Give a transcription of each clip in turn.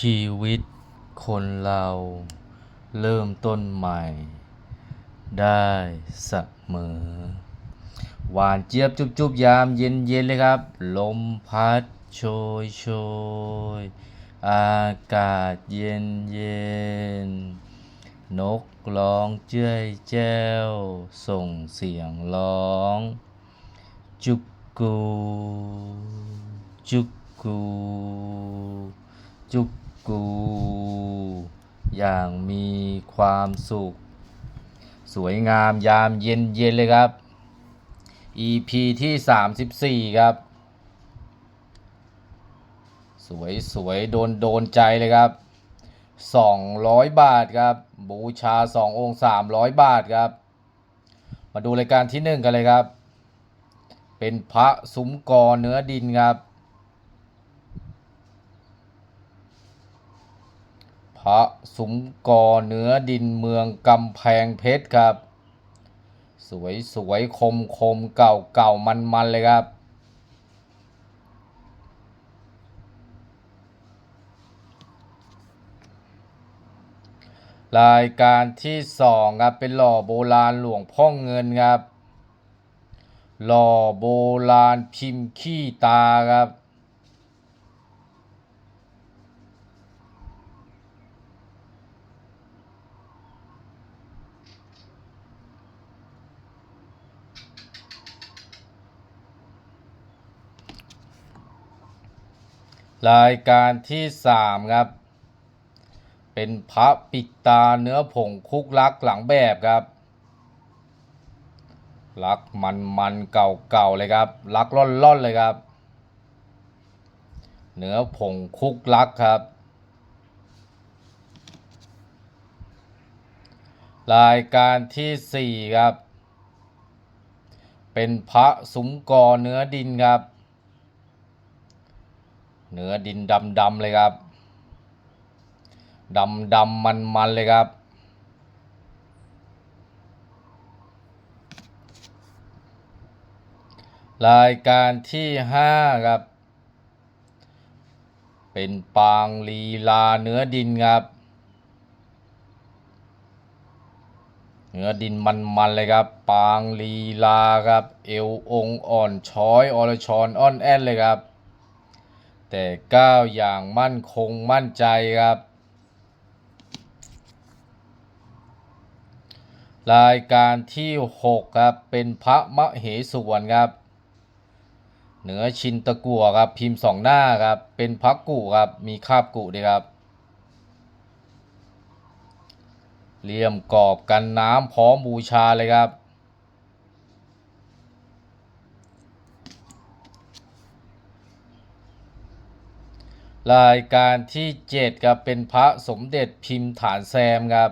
ชีวิตคนเราเริ่มต้นใหม่ ได้เสมอ หวานเจี๊ยบจุบจุบยามเย็นเย็นเลยครับ ลมพัดโชยโชยอากาศเย็นเย็น นกร้องเจ้ยแจ้ว ส่งเสียงร้อง จุกกู จุกกู จุก กู อย่างมีความสุข สวยงามยามเย็นเย็นเลยครับ EP ที่ 34 ครับ สวยสวยโดนโดนใจเลยครับ 200 บาทครับ บูชา 2 องค์ 300 บาทครับ มาดูรายการที่ 1 กันเลยครับ เป็นพระซุ้มกอเนื้อดินครับ ระซุ้มกอเนื้อดินเมืองกำแพงเพชรครับ สวยสวยคมคมเก่าเก่ามันมันเลยครับ รายการที่สองครับเป็นหล่อโบราณหลวงพ่อเงินครับ หล่อโบราณพิมพ์ขี้ตาครับ รายการที่สามครับ เป็นพระปิดตาเนื้อผงคุกลักหลังแบบครับ ลักมันมันเก่าเก่าๆเลยครับลักล่อนล่อนๆเลยครับ เนื้อผงคุกลักครับ รายการที่สี่ครับ เป็นพระซุ้มกอเนื้อดินครับ เนื้อดินดำดำๆเลยครับดำดำมันมันๆเลยครับ รายการที่ห้าครับ เป็นปางลีลาเนื้อดินครับ เนื้อดินมันมันๆเลยครับ ปางลีลาครับ เอวองอ่อนช้อยอรชรอ่อนแอนเลยครับ แต่ก้าวอย่างมั่นคงมั่นใจครับ รายการที่ 6 ครับ เป็นพระมเหสวนครับ เหนือชินตะกัวครับ พิมพ์สองหน้าครับ เป็นพระกุครับ มีคาบกุด้วยครับเหลี่ยมกรอบกันน้ำพร้อมบูชาเลยครับ รายการที่7ครับเป็นพระสมเด็จพิมพ์ฐานแซมครับ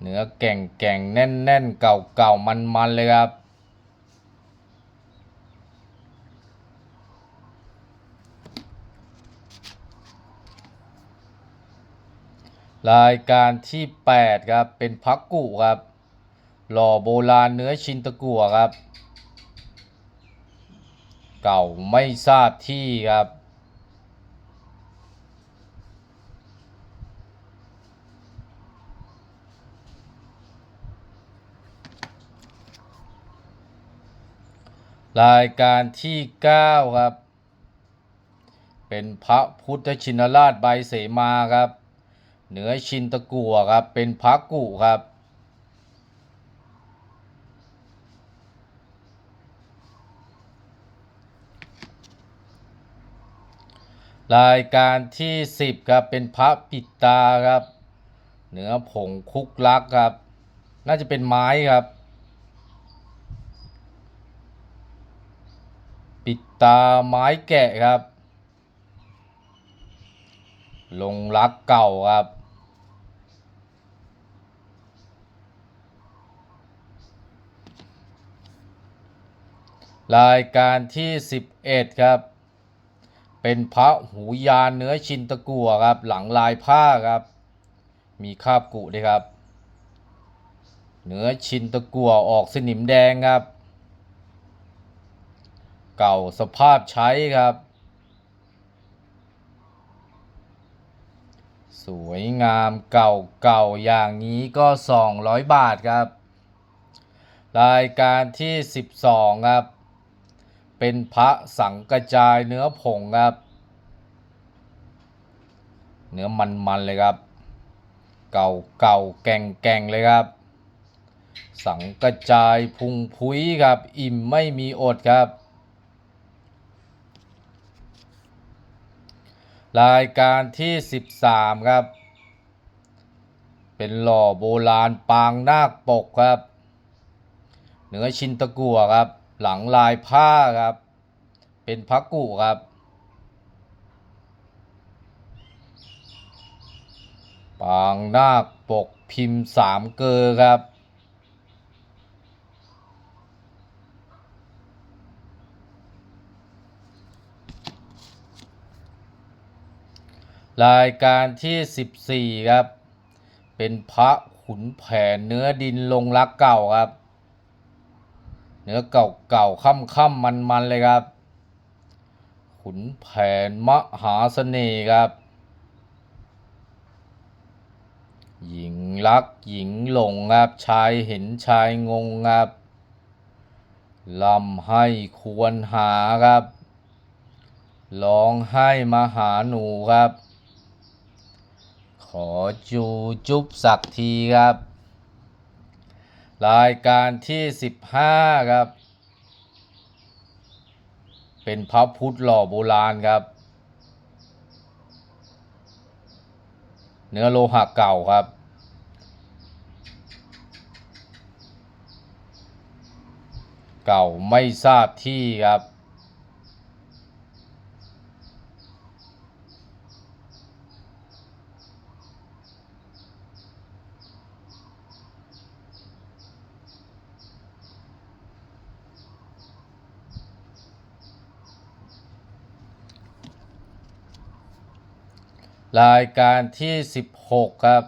เนื้อแก่งแก่งแน่นแน่นเก่าเก่ามันมันเลยครับ รายการที่ 8 ครับ เป็นพักกุครับ หล่อโบราณเนื้อชินตะกัวครับเก่าไม่ทราบที่ครับ รายการที่ 9 ครับ เป็นพระพุทธชินราชใบเสมาครับ เหนือชินตะกัวครับ เป็นพระกุครับ รายการที่ 10 ครับ เป็นพระปิดตาครับ เหนือผงคุกลักครับ น่าจะเป็นไม้ครับ ปิดตาไม้แกะครับ ลงรักเก่าครับ รายการที่ 11 ครับ เป็นพระหูยานเนื้อชินตะกัวครับ หลังลายผ้าครับ มีคาบกุด้วยครับ เนื้อชินตะกัวออกสนิมแดงครับ เก่าสภาพใช้ครับ สวยงามเก่าเก่าอย่างนี้ก็ 200 บาทครับ รายการที่ 12 ครับ เป็นพระสังกระจายเนื้อผงครับ เนื้อมันๆเลยครับ เก่าเก่าแก่งแก่งเลยครับสังกระจายพุงพุ้ยครับ อิ่มไม่มีอดครับ รายการที่ 13 ครับ เป็นหล่อโบราณปางนาคปกครับ เหนือชินตะกัวครับ หลังลายผ้าครับ เป็นพักกุครับปางนาคปกพิมพ์สามเกลอครับ รายการที่ 14 ครับ เป็นพระขุนแผนเนื้อดินลงรักเก่าครับ เนื้อเก่าเก่าค่ำค่ำมันมันเลยครับ ขุนแผนมหาเสน่ห์ครับ หญิงรักหญิงหลงครับ ชายเห็นชายงงครับลำให้ควรหาครับ ร้องให้มาหาหนูครับ อจูจุบสักทีครับ รายการที่ 15 ครับ เป็นพระพุทธหล่อโบราณครับ เนื้อโลหะเก่าครับ เก่าไม่ทราบที่ครับ รายการที่ 16 ครับ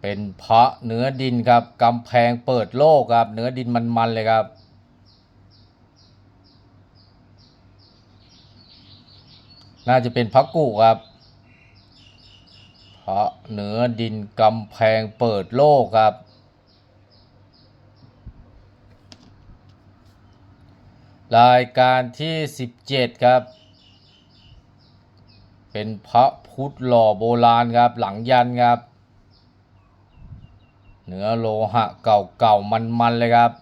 เป็นพระเนื้อดินครับกำแพงเปิดโลกครับเนื้อดินมันๆเลยครับน่าจะเป็นพระกุครับพระเนื้อดินกำแพงเปิดโลกครับ รายการที่ 17 ครับ เป็นพระพุทธหล่อโบราณครับ หลังยันครับ เนื้อโลหะเก่าๆ มันๆ เลยครับ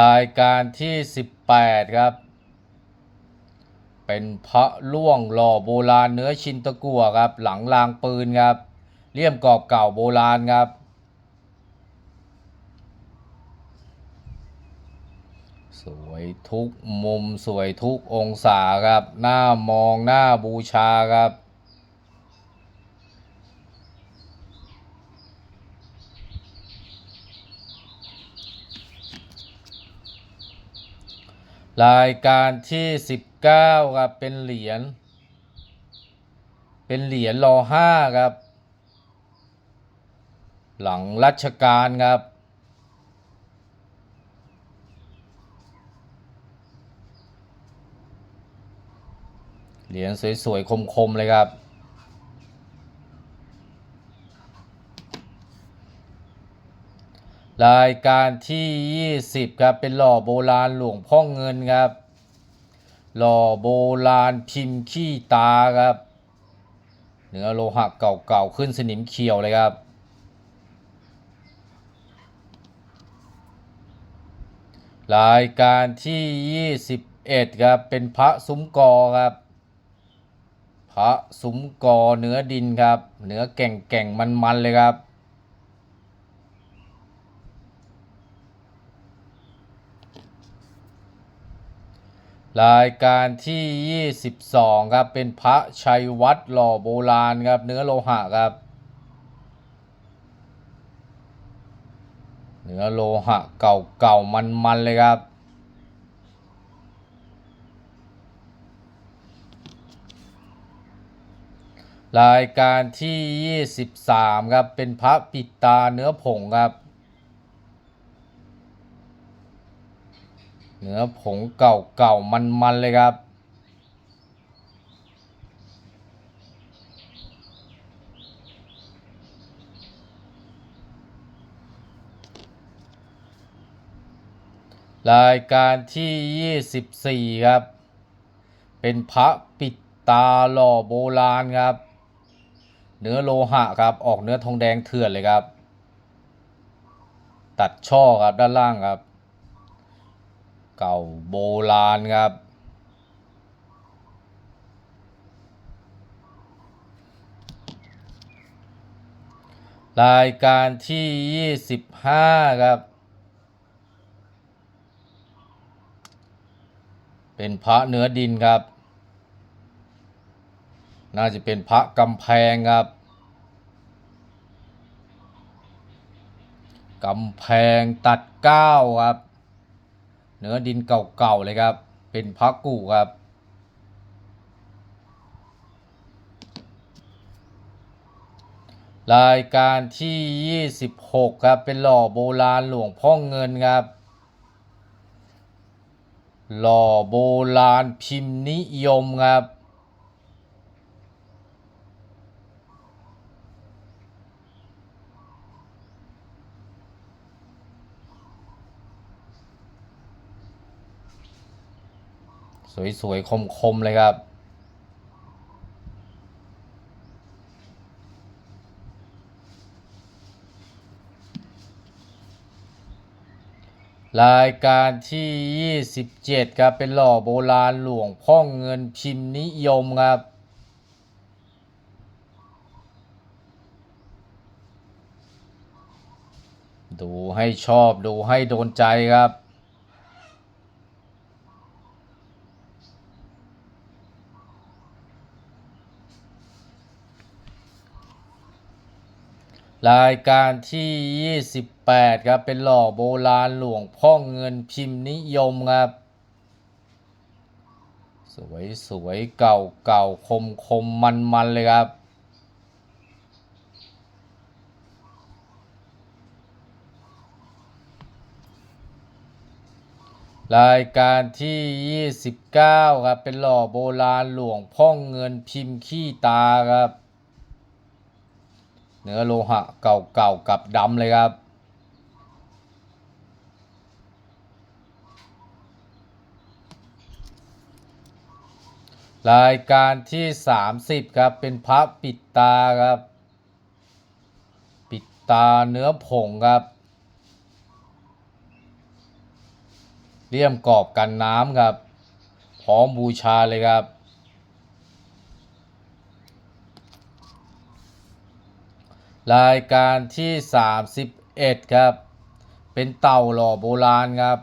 รายการที่ 18 ครับ เป็นพระล่วงหล่อโบราณเนื้อชินตะกัวครับ หลังรางปืนครับ เลี่ยมกรอบเก่าโบราณครับ สวยทุกมุมสวยทุกองศาครับ หน้ามองหน้าบูชาครับรายการที่ 19 ครับ เป็นเหรียญ เป็นเหรียญรอห้าครับ หลังรัชกาลครับ เหรียญสวยๆ คมๆ เลยครับรายการที่ 20 ครับ เป็นหล่อโบราณหลวงพ่อเงินครับ หล่อโบราณพิมพ์ขี้ตาครับ เนื้อโลหะเก่าๆ ขึ้นสนิมเขียวเลยครับ รายการที่ 21 ครับ เป็นพระซุ้มกอครับ พระซุ้มกอเนื้อดินครับ เนื้อแก่งแก่งมันมันๆเลยครับ รายการที่ 22 ครับ เป็นพระชัยวัดหล่อโบราณครับ เนื้อโลหะครับ เนื้อโลหะเก่าๆ มันๆ เลยครับ รายการที่ 23 ครับ เป็นพระปิดตาเนื้อผงครับ เนื้อผงเก่าๆ มันๆ เลยครับ รายการที่ 24 ครับ เป็นพระปิดตาหล่อโบราณครับ เนื้อโลหะครับ ออกเนื้อทองแดงเถื่อนเลยครับ ตัดช่อครับด้านล่างครับ เก่าโบราณครับ รายการที่ 25 ครับ เป็นพระเนื้อดินครับ น่าจะเป็นพระกำแพงครับกำแพงตัดเก้าครับ เนื้อดินเก่าๆเลยครับ เป็นพระกู่ครับรายการที่ 26 ครับ เป็นหล่อโบราณหลวงพ่อเงินครับ หล่อโบราณพิมพ์นิยมครับ สวยๆ คมๆ เลยครับ รายการที่ 27 ครับ เป็นหล่อโบราณหลวงพ่อเงินพิมพ์นิยมครับ ดูให้ชอบดูให้โดนใจครับ รายการที่ 28 ครับ เป็นหล่อโบราณหลวงพ่อเงินพิมพ์นิยมครับ สวยสวยเก่าเก่าคมคมมันมันเลยครับ รายการที่ 29 ครับ เป็นหล่อโบราณหลวงพ่อเงินพิมพ์ขี้ตาครับ เนื้อโลหะเก่าๆกับดำเลยครับ รายการที่ 30 ครับ เป็นพระปิดตาครับ ปิดตาเนื้อผงครับเลี่ยมกรอบกันน้ำครับ พร้อมบูชาเลยครับ รายการที่ 31 ครับ เป็นเต่าหล่อโบราณครับ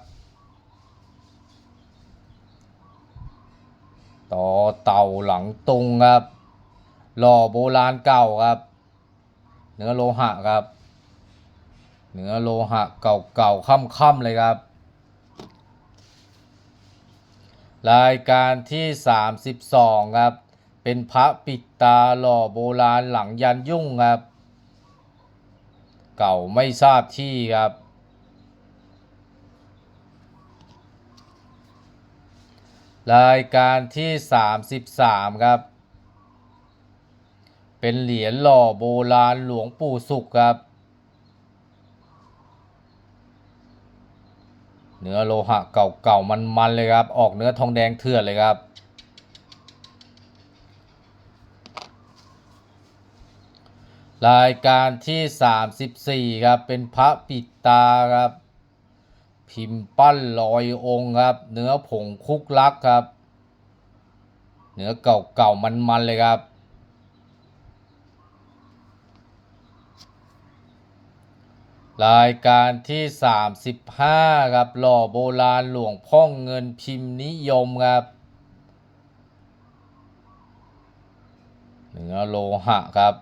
ต่อเต่าหลังตุงครับ หล่อโบราณเก่าครับ เนื้อโลหะครับ เนื้อโลหะเก่าๆค่ำๆเลยครับ รายการที่ 32 ครับ เป็นพระปิดตาหล่อโบราณหลังยันยุ่งครับ เก่าไม่ทราบที่ครับ รายการที่ 33 ครับ เป็นเหรียญหล่อโบราณหลวงปู่สุขครับ เนื้อโลหะเก่าๆมันๆเลยครับ ออกเนื้อทองแดงเถื่อนเลยครับ รายการที่ 34 ครับ เป็นพระปิดตาครับ พิมพ์ปั้นลอยองค์ครับ เนื้อผงคุกลักครับ เนื้อเก่าๆมันๆเลยครับ รายการที่ 35 ครับ หล่อโบราณหลวงพ่อเงินพิมพ์นิยมครับเนื้อโลหะครับ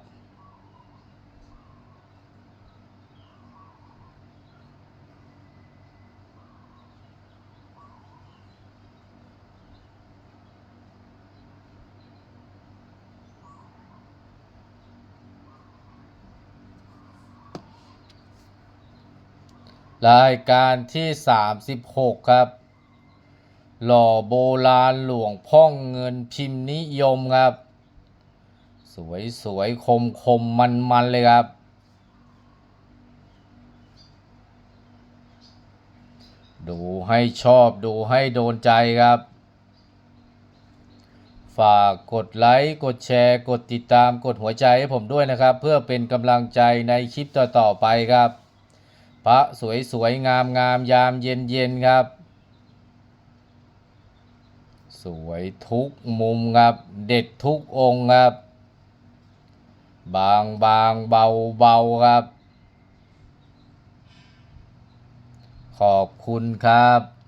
รายการที่ 36 ครับ หล่อโบราณหลวงพ่องเงินพิมพ์นิยมครับ สวยสวยคมคมมันมันเลยครับ ดูให้ชอบดูให้โดนใจครับ ฝากกดไลค์ กดแชร์ กดติดตามกดหัวใจให้ผมด้วยนะครับ เพื่อเป็นกำลังใจในคลิปต่อ ๆ ไปครับ ระสวยสวยงามงามยามเย็นเย็นครับ สวยทุกมุมครับ เด็ดทุกองค์ครับ บางบางเบาเบาครับ ขอบคุณครับ